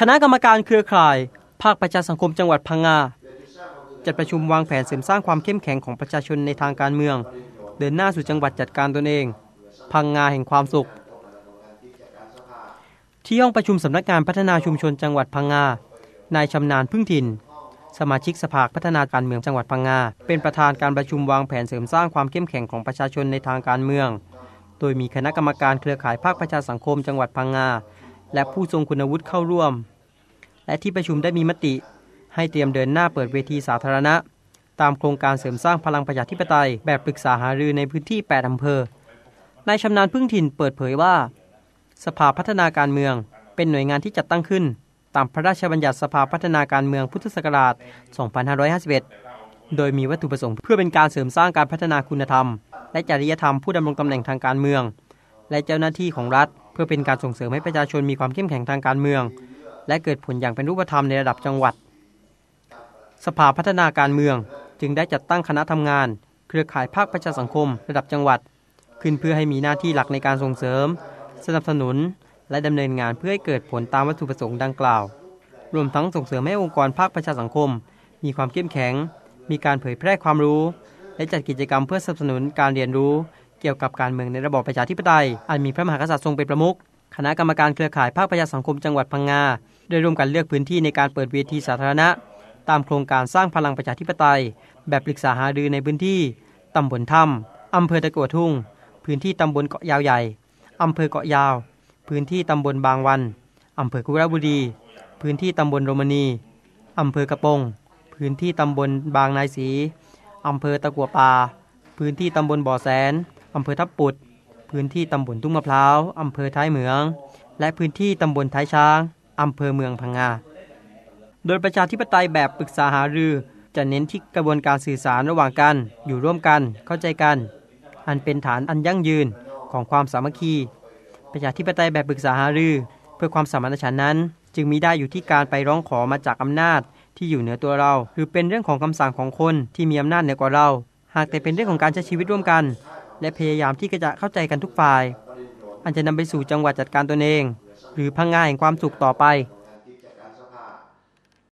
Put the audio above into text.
คณะกรรมการเครือข่าย ภาคประชาสังคมจังหวัดพังงาจัดประชุมวางแผนเสริมสร้างความเข้มแข็งของประชาชนในทางการเมือง เดินหน้าสู่จังหวัดจัดการตนเอง พังงาแห่งความสุข ที่ห้องประชุมสำนักงานพัฒนาชุมชนจังหวัดพังงานายชำนาญพึ่งถิ่น สมาชิกสภาพัฒนาการเมืองจังหวัดพังงาเป็นประธานการประชุมวางแผนเสริมสร้างความเข้มแข็งของประชาชนในทางการเมือง โดยมีคณะกรรมการเครือข่ายภาคประชาสังคมจังหวัดพังงา และผู้ทรงคุณวุฒิเข้าร่วม และที่ประชุมได้มีมติ ให้เตรียมเดินหน้าเปิดเวทีสาธารณะ ตามโครงการเสริมสร้างพลังประชาธิปไตย แบบปรึกษาหารือในพื้นที่ 8 อำเภอนายชำนาญพึ่งถิ่นเปิดเผยว่า สภาพัฒนาการเมืองเป็นหน่วยงานที่จัดตั้งขึ้น ตามพระราชบัญญัติสภาพัฒนาการเมืองพุทธศักราช 2551 โดยมีวัตถุประสงค์เพื่อเป็นการเสริมสร้างการพัฒนาคุณธรรม และจริยธรรมผู้ดำรงตำแหน่งทางการเมือง และเจ้าหน้าที่ของรัฐ พื่อเป็นการส่งเสริมให้ประชาชนมีความเข้มแข็งทางการเมือง และเกิดผลอย่างเป็นรูปธรรมในระดับจังหวัด สภาพัฒนาการเมือง จึงได้จัดตั้งคณะทำงาน เครือข่ายภาคประชาสังคม ระดับจังหวัด ขึ้นเพื่อให้มีหน้าที่หลักในการส่งเสริม สนับสนุน และดำเนินงานเพื่อให้เกิดผลตามวัตถุประสงค์ดังกล่าว รวมทั้งส่งเสริมให้องค์กรภาคประชาสังคม มีความเข้มแข็ง มีการเผยแพร่ความรู้ และจัดกิจกรรมเพื่อสนับสนุนการเรียนรู้ เกี่ยวกับการเมืองในระบอบประชาธิปไตย อันมีพระมหากษัตริย์ทรงเป็นประมุขคณะกรรมการเครือข่ายภาคประชาสังคมจังหวัดพังงาได้ร่วมกันเลือกพื้นที่ในการเปิดเวทีสาธารณะ ตามโครงการสร้างพลังประชาธิปไตย แบบปรึกษาหารือในพื้นที่ตำบลถ้ำอำเภอตะกัวทุ่ง พื้นที่ตำบลเกาะยาวใหญ่อำเภอเกาะยาว พื้นที่ตำบลบางวันอำเภอคุระบุรี พื้นที่ตำบลโรมณีอำเภอกระปง พื้นที่ตำบลบางนายศรีอำเภอตะกัวป่า พื้นที่ตำบลบ่อแสน อำเภอทับปุด พื้นที่ตำบลทุ่งมะพร้าวอำเภอท้ายเหมือง และพื้นที่ตำบลท้ายช้างอำเภอเมืองพังงา โดยประชาธิปไตยแบบปรึกษาหารือ จะเน้นที่กระบวนการสื่อสารระหว่างกัน อยู่ร่วมกัน เข้าใจกัน อันเป็นฐานอันยั่งยืนของความสามัคคี ประชาธิปไตยแบบปรึกษาหารือ เพื่อความสมานฉันท์นั้น จึงมีได้อยู่ที่การไปร้องขอมาจากอำนาจที่อยู่เหนือตัวเรา หรือเป็นเรื่องของคำสั่งของคนที่มีอำนาจเหนือกว่าเรา หากแต่เป็นเรื่องของการใช้ชีวิตร่วมกัน และพยายามที่จะเข้าใจกันทุกฝ่าย อันจะนำไปสู่จังหวัดจัดการตนเอง หรือพังงาแห่งความสุขต่อไป